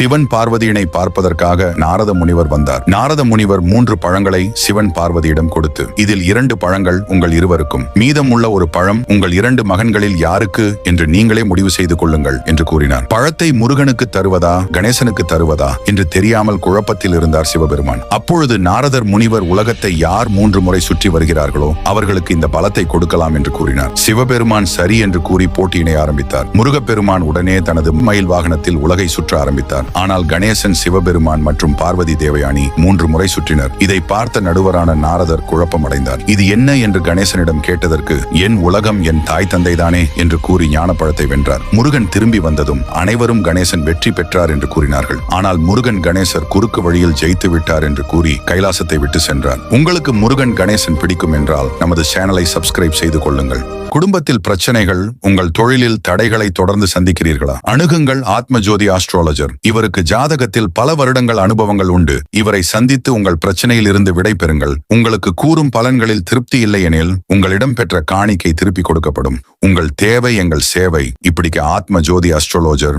சிவன் பார்வதியினை பார்ப்பதற்காக நாரத முனிவர் வந்தார். நாரத முனிவர் மூன்று பழங்களை சிவன் பார்வதியிடம் கொடுத்து இதில் இரண்டு பழங்கள் உங்கள் இருவருக்கும். மீதம் உள்ள ஒரு பழம் உங்கள் இரண்டு மகன்களில் யாருக்கு? என்று நீங்களே முடிவு செய்து கொள்ளுங்கள் என்று கூறினார். பழத்தை முருகனுக்கு தருவதா கணேசனுக்கு தருவதா? என்று தெரியாமல் குழப்பத்தில் இருந்தார் சிவபெருமான். அப்பொழுது நாரதர் முனிவர் உலகத்தை யார் மூன்று முறை சுற்றி வருகிறார்களோ அவர்களுக்கு இந்த பலத்தை கொடுக்கலாம் என்று கூறினார். சிவபெருமான் சரி என்று கூறி போட்டியினை ஆரம்பித்தார். முருகப்பெருமான் உடனே தனது மயில் வாகனத்தில் உலகை சுற்ற ஆரம்பித்தார். ஆனால் கணேசன் சிவபெருமான் மற்றும் பார்வதி தேவயானி மூன்று முறை சுற்றினர். இதை பார்த்த நடுவரான நாரதர் குழப்பமடைந்தார். இது என்ன என்று கணேசனிடம் கேட்டதற்கு என் உலகம் என் தாய் தந்தைதானே என்று கூறி ஞானப்பழத்தை வென்றார். முருகன் திரும்பி வந்ததும் அனைவரும் கணேசன் வெற்றி பெற்றார் என்று கூறினார்கள். ஆனால் முருகன் கணேசர் குறுக்கு வழியில் ஜெயித்து விட்டார் என்று கூறி கைலாசத்தை விட்டு சென்றார். உங்களுக்கு முருகன் கணேசன் பிடிக்கும் என்றால் நமது சேனலை சப்ஸ்கிரைப் செய்து கொள்ளுங்கள். குடும்பத்தில் பிரச்சனைகள் உங்கள் தொழிலில் தடைகளை தொடர்ந்து சந்திக்கிறீர்களா? அணுகுங்கள் ஆத்மஜோதி ஆஸ்ட்ராலஜர். இவருக்கு ஜாதகத்தில் பல வருடங்கள் அனுபவங்கள் உண்டு. இவரை சந்தித்து உங்கள் பிரச்சனையில் இருந்து விடை பெறுங்கள். உங்களுக்கு கூறும் பலன்களில் திருப்தி இல்லை எனில் உங்களிடம் பெற்ற காணிக்கை திருப்பி கொடுக்கப்படும். உங்கள் தேவை எங்கள் சேவை. இப்படிக்கு ஆத்ம ஜோதி அஸ்ட்ரோலோஜர்